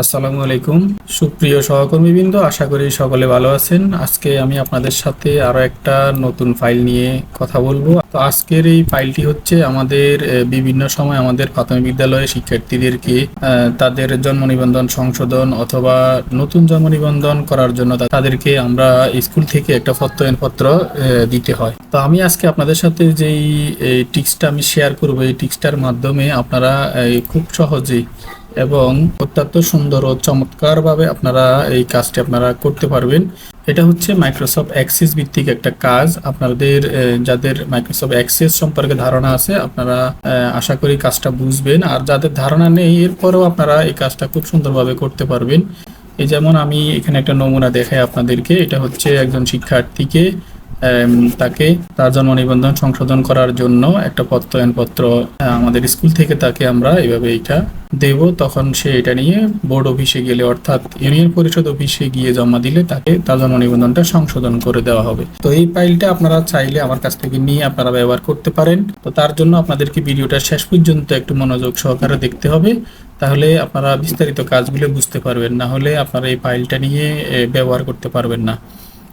আসসালামু আলাইকুম। সুপ্রিয় সহকর্মীবৃন্দ, আশা করি সকলে ভালো আছেন। আজকে আমি আপনাদের সাথে আরও একটা নতুন ফাইল নিয়ে কথা বলব। তো আজকের এই ফাইলটি হচ্ছে আমাদের বিভিন্ন সময় আমাদের প্রাথমিক বিদ্যালয়ে শিক্ষার্থীদেরকে তাদের জন্ম নিবন্ধন সংশোধন অথবা নতুন জন্ম নিবন্ধন করার জন্য তাদেরকে আমরা স্কুল থেকে একটা প্রত্যয়নপত্র দিতে হয়। তো আমি আজকে আপনাদের সাথে যেই টিক্সটা আমি শেয়ার করব, এই টিক্সটার মাধ্যমে আপনারা খুব সহজেই এবং অত্যন্ত সুন্দর ও চমৎকারভাবে আপনারা এই কাজটি আপনারা করতে পারবেন। এটা হচ্ছে মাইক্রোসফট অ্যাক্সিস ভিত্তিক একটা কাজ। আপনাদের যাদের মাইক্রোসফট অ্যাক্সেস সম্পর্কে ধারণা আছে, আপনারা আশা করি কাজটা বুঝবেন। আর যাদের ধারণা নেই, এরপরেও আপনারা এই কাজটা খুব সুন্দরভাবে করতে পারবেন। এই যেমন আমি এখানে একটা নমুনা দেখাই আপনাদেরকে। এটা হচ্ছে একজন শিক্ষার্থীকে তাকে তার জন্ম নিবন্ধন সংশোধন করার জন্য একটা প্রত্যয়নপত্র আমাদের স্কুল থেকে তাকে আমরা এইভাবে এটা দেব। তখন সে এটা নিয়ে বোর্ড অফিসে গেলে, অর্থাৎ ইউনিয়ন পরিষদ অফিসে গিয়ে জমা দিলে তাকে তার জন্ম নিবন্ধনটা সংশোধন করে দেওয়া হবে। তো এই ফাইলটা আপনারা চাইলে আমার কাছ থেকে নিয়ে আপনারা ব্যবহার করতে পারেন। তো তার জন্য আপনাদেরকে ভিডিওটা শেষ পর্যন্ত একটু মনোযোগ সহকারে দেখতে হবে। তাহলে আপনারা বিস্তারিত কাজগুলো বুঝতে পারবেন, না হলে আপনারা এই ফাইলটা নিয়ে ব্যবহার করতে পারবেন না।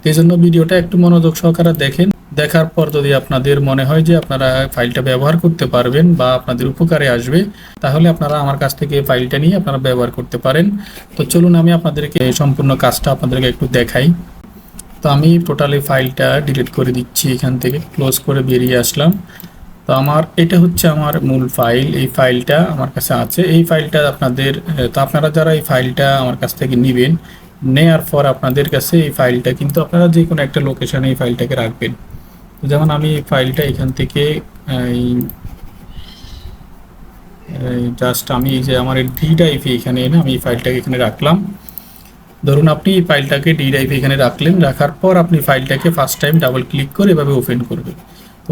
এই জন্য ভিডিওটা একটু মনোযোগ সহকারে দেখেন। দেখার পর যদি আপনাদের মনে হয় যে আপনারা ফাইলটা ব্যবহার করতে পারবেন বা আপনাদের উপকারে আসবে, তাহলে আপনারা আমার কাছ থেকে ফাইলটা নিয়ে আপনারা ব্যবহার করতে পারেন। তো চলুন আমি আপনাদেরকে সম্পূর্ণ কাজটা আপনাদেরকে একটু দেখাই। তো আমি টোটালি ফাইলটা ডিলিট করে দিচ্ছি, এখান থেকে ক্লোজ করে বেরিয়ে আসলাম। তো আমার, এটা হচ্ছে আমার মূল ফাইল, এই ফাইলটা আমার কাছে আছে। এই ফাইলটা আপনাদের, তো আপনারা যারা এই ফাইলটা আমার কাছ থেকে নেবেন নেয়ার পর আপনাদের কাছে এই ফাইলটা, কিন্তু আপনারা যে কোনো একটা লোকেশানে এই ফাইলটাকে রাখবেন। যেমন আমি এই ফাইলটা এখান থেকে জাস্ট আমি যে আমার ডি ড্রাইভে এখানে এনে আমি এই ফাইলটাকে এখানে রাখলাম। ধরুন আপনি এই ফাইলটাকে ডি ড্রাইভে এখানে রাখলেন, রাখার পর আপনি ফাইলটাকে ফার্স্ট টাইম ডাবল ক্লিক করে এভাবে ওপেন করবেন।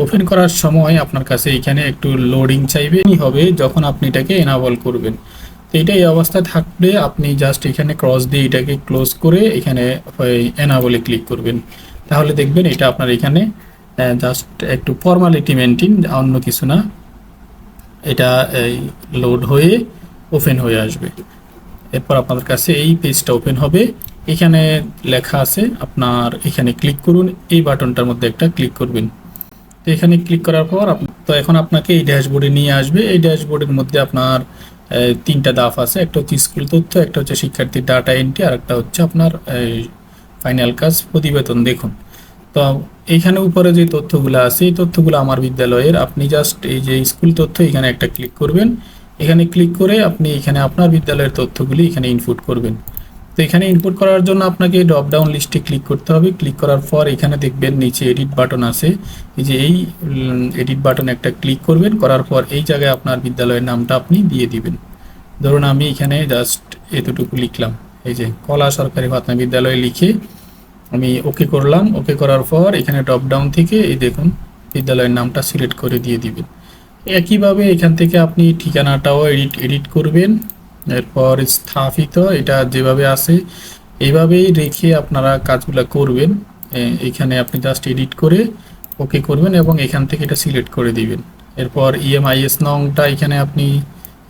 ওপেন করার সময় আপনার কাছে এখানে একটু লোডিং চাইবে হবে, যখন আপনি এটাকে এনাবল করবেন। এটা এই অবস্থায় থাকলে আপনি জাস্ট এখানে ক্রস দিয়ে এটাকে ক্লোজ করে এখানে এনাবলে ক্লিক করবেন। তাহলে দেখবেন এটা আপনার এখানে জাস্ট একটু ফর্মালিটি মেনটেন অন্য কিছু না। এটা লোড হয়ে ওপেন হয়ে আসবে। এরপর আপনাদের কাছে এই পেজটা ওপেন হবে। এখানে লেখা আছে আপনার, এখানে ক্লিক করুন। এই বাটনটার মধ্যে একটা ক্লিক করবেন। তো এখানে ক্লিক করার পর তো এখন আপনাকে এই ড্যাশবোর্ডে নিয়ে আসবে। এই ড্যাশবোর্ডের মধ্যে আপনার তিনটা দাফ আছে। একটা হচ্ছে স্কুল তথ্য, একটা হচ্ছে শিক্ষার্থীর ডাটা এন্ট্রি আর একটা হচ্ছে আপনার ফাইনাল কাজ প্রতিবেদন। দেখুন, তো এইখানে উপরে যে তথ্যগুলো আছে, এই তথ্যগুলো আমার বিদ্যালয়ের। আপনি জাস্ট এই যে স্কুল তথ্য, এখানে একটা ক্লিক করবেন। এখানে ক্লিক করে আপনি এখানে আপনার বিদ্যালয়ের তথ্যগুলি এখানে ইনপুট করবেন। তো এখানে ইনপুট করার জন্য আপনাকে ড্রপ ডাউন লিস্টে ক্লিক করতে হবে। ক্লিক করার পর এখানে দেখবেন নিচে এডিট বাটন আছে। এই যে এই এডিট বাটন একটা ক্লিক করবেন। করার পর এই জায়গায় আপনার বিদ্যালয়ের নামটা আপনি দিয়ে দিবেন। ধরুন আমি এখানে জাস্ট এতটুকু লিখলাম। এই যে কলা সরকারি প্রাথমিক বিদ্যালয় লিখে আমি ওকে করলাম। ওকে করার পর এখানে ড্রপ ডাউন থেকে এই দেখুন বিদ্যালয়ের নামটা সিলেক্ট করে দিয়ে দিবেন। একইভাবে এখান থেকে আপনি ঠিকানাটাও এডিট এডিট করবেন। এরপর স্থাপিত, এটা যেভাবে আছে, এইভাবেই রেখে আপনারা কাজগুলো করবেন। এখানে আপনি জাস্ট এডিট করে ওকে করবেন এবং এখান থেকে এটা সিলেক্ট করে দিবেন। এরপর E ইএমআইএস নংটা এখানে আপনি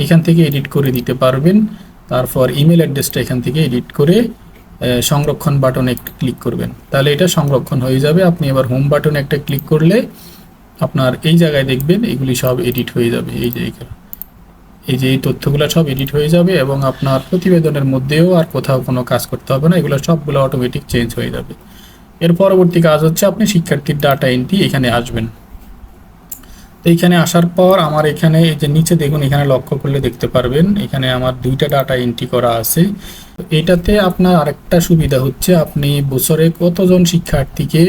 এখান থেকে এডিট করে দিতে পারবেন। তারপর ইমেল অ্যাড্রেসটা এখান থেকে এডিট করে সংরক্ষণ বাটনে ক্লিক করবেন। তাহলে এটা সংরক্ষণ হয়ে যাবে। আপনি এবার হোম বাটনে একটা ক্লিক করলে আপনার এই জায়গায় দেখবেন, এগুলি সব এডিট হয়ে যাবে। এই যে এখানে। এই যে এই তথ্যগুলো সব এডিট হয়ে যাবে এবং আপনার প্রতিবেদনের মধ্যেও আর কোথাও কোনো কাজ করতে হবে না, এগুলো সবগুলো অটোমেটিক চেঞ্জ হয়ে যাবে। এর পরবর্তী কাজ হচ্ছে আপনি শিক্ষার্থীর ডাটা এন্ট্রি এখানে আসবেন। তো এইখানে আসার পর আমার এখানে এই যে নিচে দেখুন, এখানে লক্ষ্য করলে দেখতে পারবেন, এখানে আমার দুইটা ডাটা এন্ট্রি করা আছে। এটাতে আপনার আরেকটা সুবিধা হচ্ছে, আপনি বছরে কতজন শিক্ষার্থীকে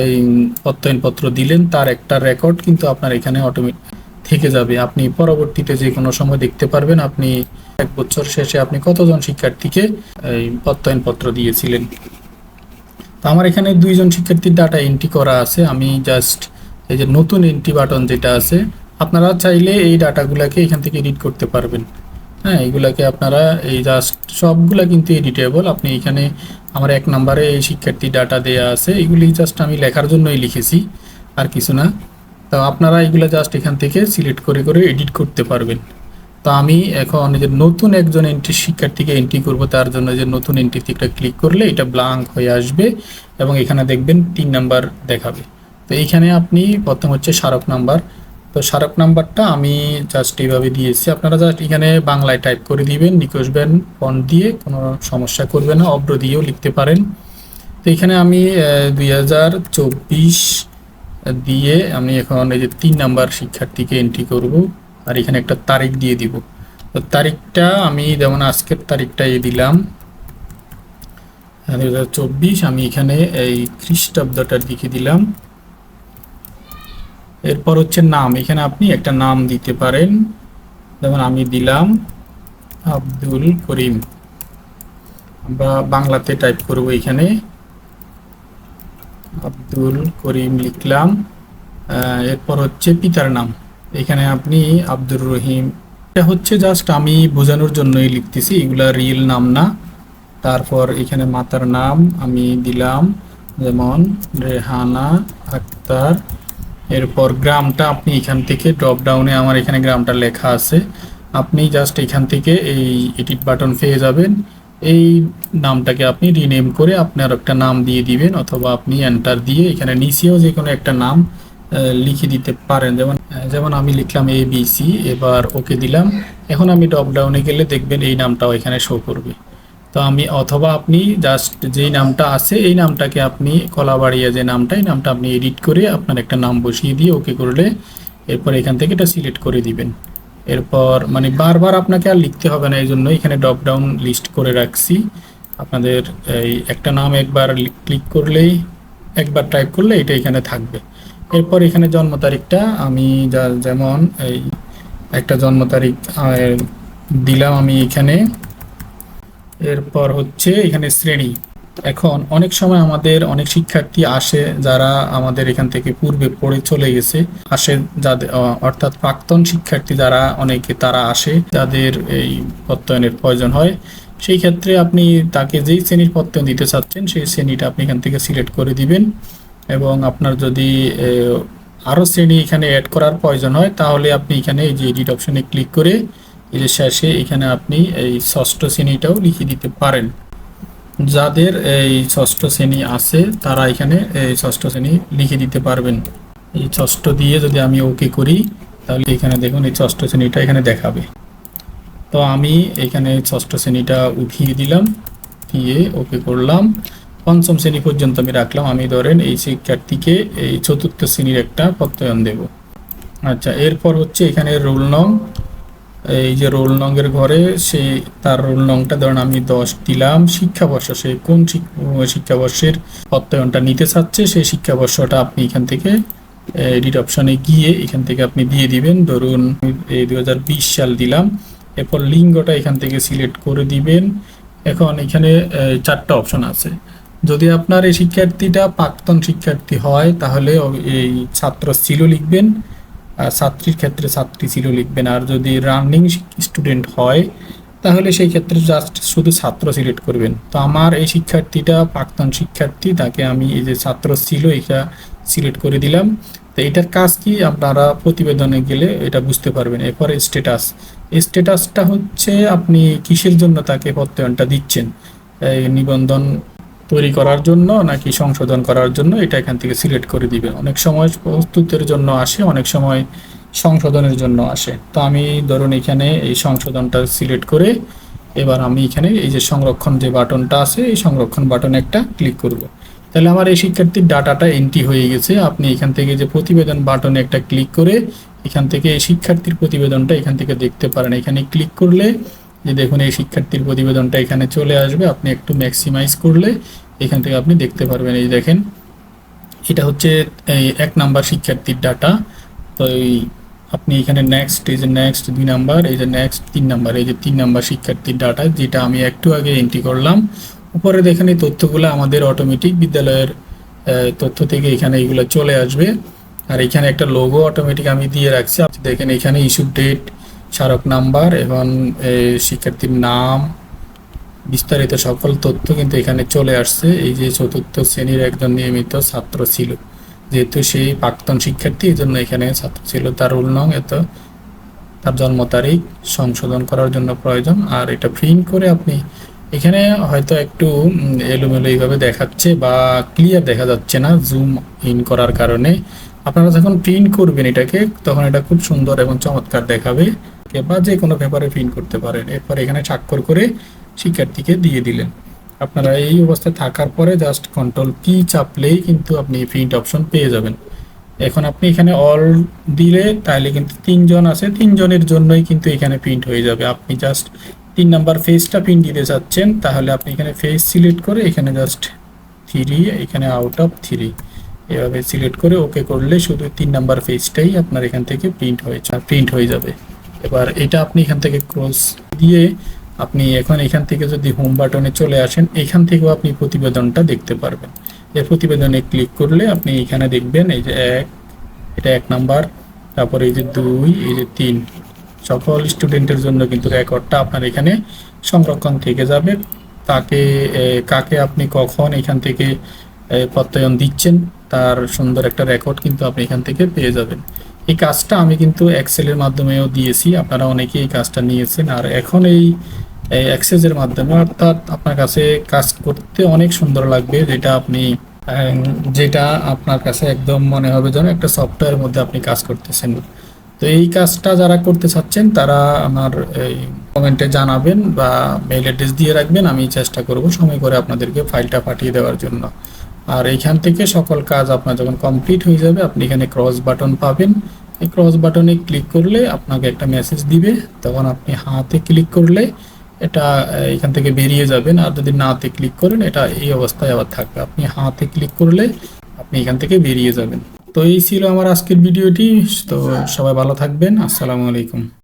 এই প্রত্যয়নপত্র দিলেন, তার একটা রেকর্ড কিন্তু আপনার এখানে অটোমেটিক থেকে যাবে। আপনি পরবর্তীতে যে কোনো সময় দেখতে পারবেন আপনি এক বছর শেষে আপনি কতজন শিক্ষার্থীকে এই প্রত্যয়নপত্র দিয়েছিলেন। তো আমার এখানে দুইজন শিক্ষার্থীর ডাটা এন্ট্রি করা আছে। আমি জাস্ট এই যে নতুন এন্ট্রি বাটন যেটা আছে, আপনারা চাইলে এই ডাটাগুলোকে এখান থেকে এডিট করতে পারবেন। হ্যাঁ এগুলাকে আপনারা এই জাস্ট সবগুলা কিন্তু এডিটেবল আপনি এখানে আমার এক নম্বরে এই শিক্ষার্থী ডাটা দেয়া আছে। এগুলি জাস্ট আমি লেখার জন্যই লিখেছি, আর কিছু না। তো আপনারা এগুলো জাস্ট এখান থেকে সিলেক্ট করে করে এডিট করতে পারবেন। তো আমি এখন যে নতুন একজন এন্ট্রি শিক্ষার্থীকে এন্ট্রি করব, তার জন্য যে নতুন এন্ট্রিতে একটা ক্লিক করলে এটা ব্লাঙ্ক হয়ে আসবে এবং এখানে দেখবেন তিন নাম্বার দেখাবে। তো এইখানে আপনি প্রথম হচ্ছে স্মারক নাম্বার তো স্মারক নাম্বারটা আমি জাস্ট এইভাবে দিয়েছি। আপনারা জাস্ট এখানে বাংলায় টাইপ করে দিবেন, নিকোশ ব্যান ফন্ট দিয়ে, কোনো সমস্যা করবে না অব্র দিয়েও লিখতে পারেন। তো এখানে আমি দুই হাজার চব্বিশ দিয়ে আমি এখন এই যে তিন নাম্বার শিক্ষার্থীকে এন্ট্রি করব, আর এখানে একটা তারিখ দিয়ে দিব। তো তারিখটা আমি যেমন আজকের তারিখটাই দিলাম দুই হাজার চব্বিশ, আমি এখানে এই খ্রিস্টাব্দটার দিকে দিলাম। এরপর হচ্ছে নাম, এখানে আপনি একটা নাম দিতে পারেন। যেমন আমি দিলাম আব্দুল করিম। আমরা বাংলাতে টাইপ করব এখানে। আব্দুল করিম লিখলাম। এরপর হচ্ছে পিতার নাম। এখানে আপনি আব্দুর রহিম। এটা হচ্ছে জাস্ট আমি বোঝানোর জন্যই লিখতেছি, এগুলা রিয়েল নাম না। তারপর এখানে মাতার নাম আমি দিলাম, যেমন রেহানা আক্তার। এরপর গ্রামটা আপনি এখান থেকে ড্রপ ডাউনে আমার এখানে গ্রামটা লেখা আছে। আপনি জাস্ট এখান থেকে এই এডিট বাটন পেয়ে যাবেন। এই নামটাকে আপনি রিনেম করে আপনার একটা নাম দিয়ে দিবেন অথবা আপনি এন্টার দিয়ে এখানে নিচেও যে কোনো একটা নাম লিখে দিতে পারেন। যেমন যেমন আমি লিখলাম এ বি সি এবার ওকে দিলাম। এখন আমি ড্রপ ডাউনে গেলে দেখবেন এই নামটাও এখানে শো করবে। তো আমি, অথবা আপনি জাস্ট যেই নামটা আছে, এই নামটাকে আপনি কলাবাড়িয়া যে নামটা, এই নামটা আপনি এডিট করে আপনার একটা নাম বসিয়ে দিয়ে ওকে করলে এরপর এখান থেকে এটা সিলেক্ট করে দিবেন। এরপর মানে বারবার আপনাকে আর লিখতে হবে না এই জন্য এখানে ড্রপ ডাউন লিস্ট করে রাখছি। আপনাদের এই একটা নাম একবার ক্লিক করলেই, একবার টাইপ করলে এটা এখানে থাকবে। এরপর এখানে জন্ম তারিখটা আমি যা, যেমন এই একটা জন্ম তারিখ দিলাম আমি এখানে। এরপর হচ্ছে এখানে শ্রেণি। এখন অনেক সময় আমাদের অনেক শিক্ষার্থী আসে যারা আমাদের এখান থেকে পূর্বে পড়ে চলে গেছে। আসে যাদের অর্থাৎ প্রাক্তন শিক্ষার্থী যারা অনেকে তারা আসে যাদের এই প্রত্যয়নের প্রয়োজন হয়। সেই ক্ষেত্রে আপনি তাকে যেই শ্রেণির প্রত্যয়ন দিতে চাচ্ছেন সেই শ্রেণীটা আপনি এখান থেকে সিলেক্ট করে দিবেন এবং আপনার যদি আহ, আরও শ্রেণি এখানে অ্যাড করার প্রয়োজন হয় তাহলে আপনি এখানে এই যে এডিট অপশনে ক্লিক করে যে শেষে এখানে আপনি এই ষষ্ঠ শ্রেণীটাও লিখে দিতে পারেন। যাদের এই ষষ্ঠ শ্রেণি আছে, তারা এখানে এই ষষ্ঠ শ্রেণি লিখে দিতে পারবেন। এই ষষ্ঠ দিয়ে যদি আমি ওকে করি, তাহলে এখানে দেখুন এই ষষ্ঠ শ্রেণীটা এখানে দেখাবে। তো আমি এখানে ষষ্ঠ শ্রেণীটা উঠিয়ে দিলাম, দিয়ে ওকে করলাম। পঞ্চম শ্রেণি পর্যন্ত আমি রাখলাম। আমি ধরেন এই শিক্ষার্থীকে এই চতুর্থ শ্রেণির একটা প্রত্যয়ন দেব। আচ্ছা এরপর হচ্ছে এখানে রোল নং এই যে রোল নংয়ের ঘরে সে তার রোল নংটা ধরেন আমি দশ দিলাম, শিক্ষাবর্ষ, সে কোন শিক্ষাবর্ষের প্রত্যয়নটা নিতে চাচ্ছে সেই শিক্ষাবর্ষটা আপনি এখান থেকে এডিট অপশনে গিয়ে এখান থেকে আপনি দিয়ে দিবেন। ধরুন এই দু হাজার বিশ সাল দিলাম, এরপর লিঙ্গটা এখান থেকে সিলেক্ট করে দিবেন। এখন এখানে চারটা অপশন আছে। যদি আপনার এই শিক্ষার্থীটা প্রাক্তন শিক্ষার্থী হয়, তাহলে এই ছাত্র ছিল লিখবেন। ছাত্রীর ক্ষেত্রে ছাত্রী ছিল লিখবেন। আর যদি রানিং স্টুডেন্ট হয়, তাহলে সেই ক্ষেত্রে জাস্ট শুধু ছাত্র সিলেক্ট করবেন। তো আমার এই শিক্ষার্থীটা প্রাক্তন শিক্ষার্থী, তাকে আমি এই যে ছাত্র ছিল, এটা সিলেক্ট করে দিলাম। তো এটার কাজ কি? আপনারা প্রতিবেদনে গেলে এটা বুঝতে পারবেন। এরপর স্ট্যাটাস স্ট্যাটাসটা হচ্ছে আপনি কিসের জন্য তাকে প্রত্যয়নটা দিচ্ছেন? নিবন্ধন তৈরি করার জন্য নাকি সংশোধন করার জন্য এটা এখান থেকে সিলেক্ট করে দিবেন অনেক সময় প্রস্তুতের জন্য আসে, অনেক সময় সংশোধনের জন্য আসে। তো আমি ধরুন এখানে এই সংশোধনটা সিলেক্ট করে এবার আমি এখানে এই যে সংরক্ষণ যে বাটনটা আছে, এই সংরক্ষণ বাটনে একটা ক্লিক করব। তাহলে আমার এই শিক্ষার্থীর ডাটাটা এন্ট্রি হয়ে গেছে। আপনি এখান থেকে যে প্রতিবেদন বাটনে একটা ক্লিক করে এখান থেকে এই শিক্ষার্থীর প্রতিবেদনটা এখান থেকে দেখতে পারেন। এখানে ক্লিক করলে যে দেখুন, এই শিক্ষার্থীর প্রতিবেদনটা এখানে চলে আসবে। আপনি একটু ম্যাক্সিমাইজ করলে এখান থেকে আপনি দেখতে পারবেন। এই দেখেন, এটা হচ্ছে এক নাম্বার শিক্ষার্থীর ডাটা তো এই আপনি এখানে নেক্সট এই যে নেক্সট দুই নাম্বার, এই যে নেক্সট তিন নাম্বার, এই যে তিন নাম্বার শিক্ষার্থীর ডাটা যেটা আমি একটু আগে এন্ট্রি করলাম। উপরে দেখেন এই তথ্যগুলো আমাদের অটোমেটিক বিদ্যালয়ের তথ্য থেকে এখানে এগুলো চলে আসবে। আর এখানে একটা লোগো অটোমেটিক আমি দিয়ে রাখছি। আপনি দেখেন, এখানে ইস্যু ডেট স্মারক নাম্বার এবং শিক্ষার্থীর নাম, বিস্তারিত সকল তথ্য কিন্তু এখানে চলে আসছে। এই যে চতুর্থ শ্রেণির একজন নিয়মিত ছাত্র ছিল। যেহেতু সেই প্রাক্তন শিক্ষার্থী এই জন্য এখানে ছাত্র ছিল। তার রোল নং এত, তার জন্ম তারিখ, সংশোধন করার জন্য প্রয়োজন। আর এটা প্রিন্ট করে আপনি এখানে হয়তো একটু এলোমেলো এইভাবে দেখাচ্ছে বা ক্লিয়ার দেখা যাচ্ছে না জুম ইন করার কারণে। আপনারা যখন প্রিন্ট করবেন এটাকে, তখন এটা খুব সুন্দর এবং চমৎকার দেখাবে। বা যে কোনো পেপারে প্রিন্ট করতে পারেন। এরপর এখানে স্বাক্ষর করে শিক্ষার্থীকে দিয়ে দিলেন। আপনারা এই অবস্থায় থাকার পরে জাস্ট কন্ট্রোল পি চাপলেই কিন্তু আপনি প্রিন্ট অপশন পেয়ে যাবেন। এখন আপনি এখানে অল দিলে তাহলে কিন্তু তিনজন আছে, তিনজনের জন্যই কিন্তু এখানে প্রিন্ট হয়ে যাবে। আপনি জাস্ট তিন নাম্বার ফেসটা প্রিন্ট দিতে চাচ্ছেন, তাহলে আপনি এখানে ফেস সিলেক্ট করে এখানে জাস্ট থ্রি এখানে আউট অফ থ্রি এভাবে সিলেক্ট করে ওকে করলে শুধু তিন নাম্বার ফেসটাই আপনার এখান থেকে প্রিন্ট হয়ে প্রিন্ট হয়ে যাবে। এবার এটা আপনি এখান থেকে ক্রস দিয়ে আপনি এখন এখান থেকে যদি হোম বাটনে চলে আসেন, এখান থেকেও আপনি প্রতিবেদনটা দেখতে পারবেন। এই প্রতিবেদনে ক্লিক করলে আপনি এখানে দেখবেন এই যে এক, এটা এক নাম্বার, তারপরে এই যে দুই, এই যে তিন। সকল স্টুডেন্টের জন্য কিন্তু রেকর্ডটা আপনার এখানে সংরক্ষণ থেকে যাবে। তাকে কাকে আপনি কখন এখান থেকে প্রত্যয়ন দিচ্ছেন, তার সুন্দর একটা রেকর্ড কিন্তু আপনি এখান থেকে পেয়ে যাবেন। এই কাজটা আমি কিন্তু এক্সেলের মাধ্যমেও দিয়েছি। আপনারা অনেকেই এই কাজটা নিয়েছেন। আর এখন এই অ্যাক্সেসের মাধ্যমে অর্থাৎ আপনার কাছে কাজ করতে অনেক সুন্দর লাগবে। যেটা আপনি যেটা আপনার কাছে একদম মনে হবে যেন একটা সফটওয়্যারের মধ্যে আপনি কাজ করতেছেন। তো এই কাজটা যারা করতে চাচ্ছেন, তারা আমার এই কমেন্টে জানাবেন বা মেইল অ্যাড্রেস দিয়ে রাখবেন। আমি চেষ্টা করব সময় করে আপনাদেরকে ফাইলটা পাঠিয়ে দেওয়ার জন্য। আর এইখান থেকে সকল কাজ আপনার যখন কমপ্লিট হয়ে যাবে, আপনি এখানে ক্রস বাটন পাবেন। এই ক্রস বাটনে ক্লিক করলে আপনাকে একটা মেসেজ দিবে। তখন আপনি হাতে ক্লিক করলে এটা এখান থেকে বেরিয়ে যাবেন। আর যদি নাতে ক্লিক করেন, এটা এই অবস্থায় আবার থাকবে। আপনি হাতে ক্লিক করলে আপনি এখান থেকে বেরিয়ে যাবেন। তো এই ছিল আমার আজকের ভিডিওটি। তো সবাই ভালো থাকবেন। আসসালামু আলাইকুম।